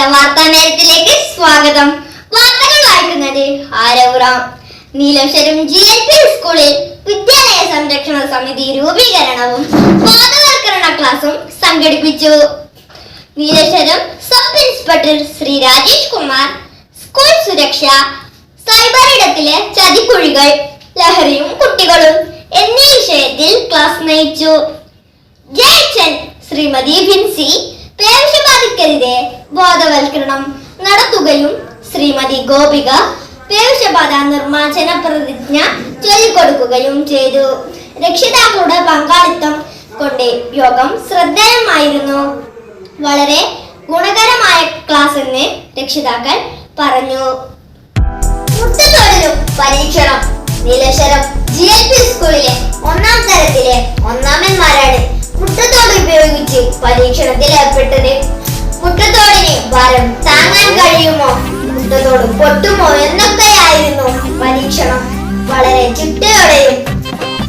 ഇന്നത്തെ വാർത്താ നേരത്തിലേക്ക് സ്വാഗതം. വാർത്തകൾ വായിക്കുന്നത് ആരവുറാം നീലക്ഷരം ജി എൽ പി സ്കൂളിൽ വിദ്യാലയ സംരക്ഷണ സമിതി രൂപീകരണവും ബോധവൽക്കരണ ക്ലാസും സംഘടിപ്പിച്ചു. നീലക്ഷരം sub inspector Shri Rajesh Kumar school സുരക്ഷ സൈബർ ഇടത്തിലെ ചതിക്കുഴികൾ ലഹരിയും കുട്ടികളും എന്നീ വിഷയത്തിൽ ക്ലാസ് നയിച്ചു. ജയച്ചൻ ശ്രീമതി ഭിൻസി പേവിഷബാധക്കെതിരെ ബോധവൽക്കരണം നടത്തുകയും ശ്രീമതി ഗോപിക പേവിഷബാധ നിർമ്മാർജന പ്രതിജ്ഞ ചൊല്ലിക്കൊടുക്കുകയും ചെയ്തു. രക്ഷിതാക്കളുടെ പങ്കാളിത്തം കൊണ്ട് യോഗം ശ്രദ്ധേയമായിരുന്നു. വളരെ ഗുണകരമായ ക്ലാസ് എന്ന് രക്ഷിതാക്കൾ പറഞ്ഞു. മുട്ടത്തോടിലും പരീക്ഷണം നീലശ്വരം ജി എൽ പി സ്കൂളിലെ ഒന്നാം തരത്തിലെ ഒന്നാമന്മാരാണ് മുട്ടത്തോട് ഉപയോഗിച്ച് പരീക്ഷണത്തിൽ ഏർപ്പെട്ടത്. കഴിയുമോ? മുട്ടത്തോട് പൊട്ടുമോ? എന്നൊക്കെയായിരുന്നു പരീക്ഷണം. വളരെ ചിട്ടയോടെയും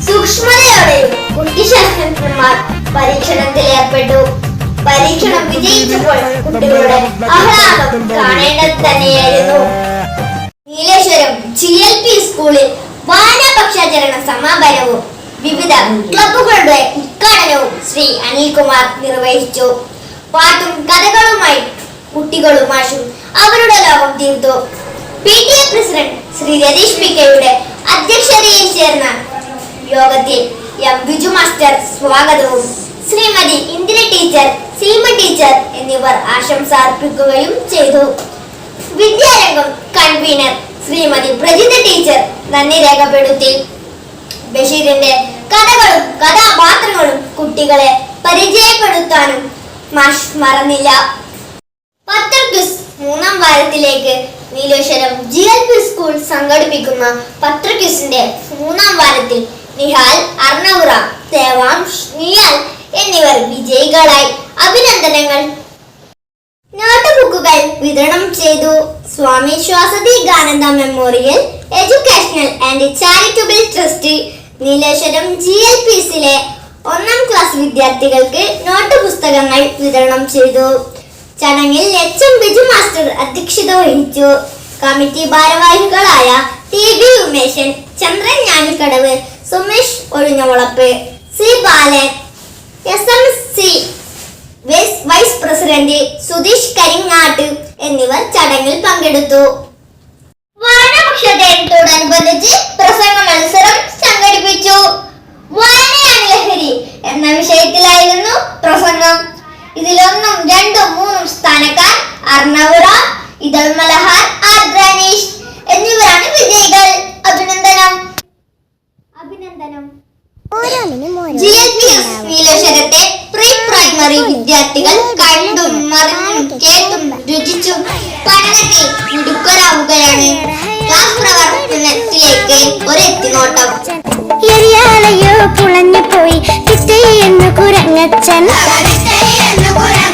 സൂക്ഷ്മതയോടെയും കുട്ടിശാസ്ത്രജ്ഞന്മാർ പരീക്ഷണത്തിൽ ഏർപ്പെട്ടു. പരീക്ഷണം വിജയിച്ചപ്പോൾ കുട്ടികളുടെ ആഹ്ലാദം കാണേണ്ടത് തന്നെയായിരുന്നു. നീലേശ്വരം ജി എൽ പി സ്കൂളിൽ വാനപക്ഷാചരണ സമാപനവും വിവിധ ക്ലബുകളുടെ ഉദ്ഘാടനവും ശ്രീ അനിൽകുമാർ നിർവഹിച്ചു. പാട്ടും കഥകളുമായി കുട്ടികളും മാഷും അവരുടെ ലോകം തീർത്തു. P T A president Shri Ratheesh P കെയുടെ അധ്യക്ഷതയിൽ ചേർന്ന യോഗത്തിൽ എം ബിജു മാസ്റ്റർ സ്വാഗതവും. ശ്രീമതി ഇന്ദിര ടീച്ചർ സീമ ടീച്ചർ എന്നിവർ ആശംസ അർപ്പിക്കുകയും ചെയ്തു. വിദ്യാരംഗം കൺവീനർ ശ്രീമതി പ്രജിത ടീച്ചർ നന്ദി രേഖപ്പെടുത്തി. ബഷീറിന്റെ കഥകളും കഥാപാത്രങ്ങളും കുട്ടികളെ പരിചയപ്പെടുത്താനും മാഷ് മറന്നില്ല. പത്രക്വിസ് മൂന്നാം വാരത്തിലേക്ക് Nileshwaram G L P school സംഘടിപ്പിക്കുന്ന പത്രക്വിസിന്റെ മൂന്നാം വാരത്തിൽ നിഹാൽ അർണവുറ ദേവാംശ് നിയാൽ എന്നിവർ വിജയികളായി. അഭിനന്ദനങ്ങൾ. നോട്ടുബുക്കുകൾ വിതരണം ചെയ്തു Swami Swathikananda memorial educational and charitable trust Nileshwaram G L P സിലെ ഒന്നാം ക്ലാസ് വിദ്യാർത്ഥികൾക്ക് നോട്ട് പുസ്തകങ്ങൾ വിതരണം ചെയ്തു. ചടങ്ങിൽ എച്ച് എം ബിജു മാസ്റ്റർ അധ്യക്ഷത വഹിച്ചു. കമ്മിറ്റി ഭാരവാഹികളായ T B Umeshan Chandran Njanikkadavu Sumesh Ozhinjavalappu C Balan S M C vice vice president Sudheesh Karingattu എന്നിവർ ചടങ്ങിൽ പങ്കെടുത്തു. വായനപക്ഷത്തോടനുബന്ധിച്ച് പ്രസംഗ മത്സരം സംഘടിപ്പിച്ചു. വായനയാണ് ലഹരി എന്ന വിഷയത്തിലായിരുന്നു പ്രസംഗം. ഇതിലൊന്നും രണ്ടും മൂന്നും സ്ഥാനക്കാർ അർണവുറ ഇതൾ മലഹാർ ആദ്രാനീഷ് എന്നിവരാണ് വിജയികൾ. അഭിനന്ദനം. അഭിനന്ദനം. ജി എൽ പി എസ് നീലേശ്വരത്തെ പ്രീ പ്രൈമറി വിദ്യാർത്ഥികൾ കണ്ടും മറിഞ്ഞും കേട്ടും രുചിച്ചും പഠനത്തിൽ മിടുക്കരാവുകയാണ്. ക്ലാസ് പ്രവർത്തനത്തിലേക്ക് ഒരു എത്തിനോട്ടം പുളഞ്ഞു പോയി തിത്തയെന്നു കുരങ്ങച്ചൻ. എന്ന് കുരങ്ങച്ചൻ